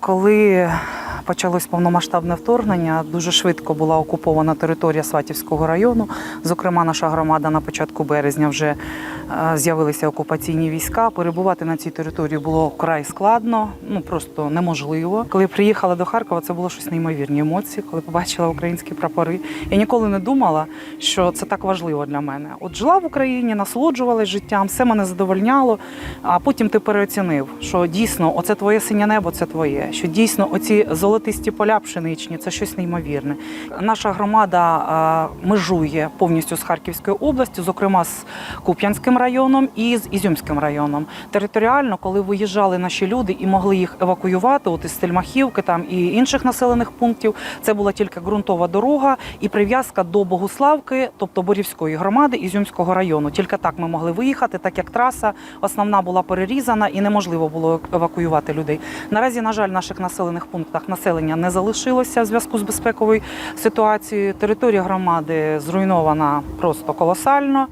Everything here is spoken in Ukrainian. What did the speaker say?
Коли почалось повномасштабне вторгнення, дуже швидко була окупована територія Сватівського району. Зокрема, наша громада на початку березня вже з'явилися окупаційні війська. Перебувати на цій території було вкрай складно, ну просто неможливо. Коли приїхала до Харкова, це було щось неймовірні емоції, коли побачила українські прапори. Я ніколи не думала, що це так важливо для мене. От жила в Україні, насолоджувалась життям, все мене задовольняло. А потім ти переоцінив, що дійсно оце твоє синє небо, це твоє. Що дійсно оці золотисті поля пшеничні це щось неймовірне. Наша громада межує повністю з Харківською областю, зокрема з Куп'янським районом і з Ізюмським районом. Територіально, коли виїжджали наші люди і могли їх евакуювати, от із Стельмахівки там і інших населених пунктів, це була тільки ґрунтова дорога і прив'язка до Богуславки, тобто Борівської громади Ізюмського району. Тільки так ми могли виїхати, так як траса основна була перерізана і неможливо було евакуювати людей. Наразі, на жаль, в наших населених пунктах населення не залишилося в зв'язку з безпековою ситуацією. Територія громади зруйнована просто колосально.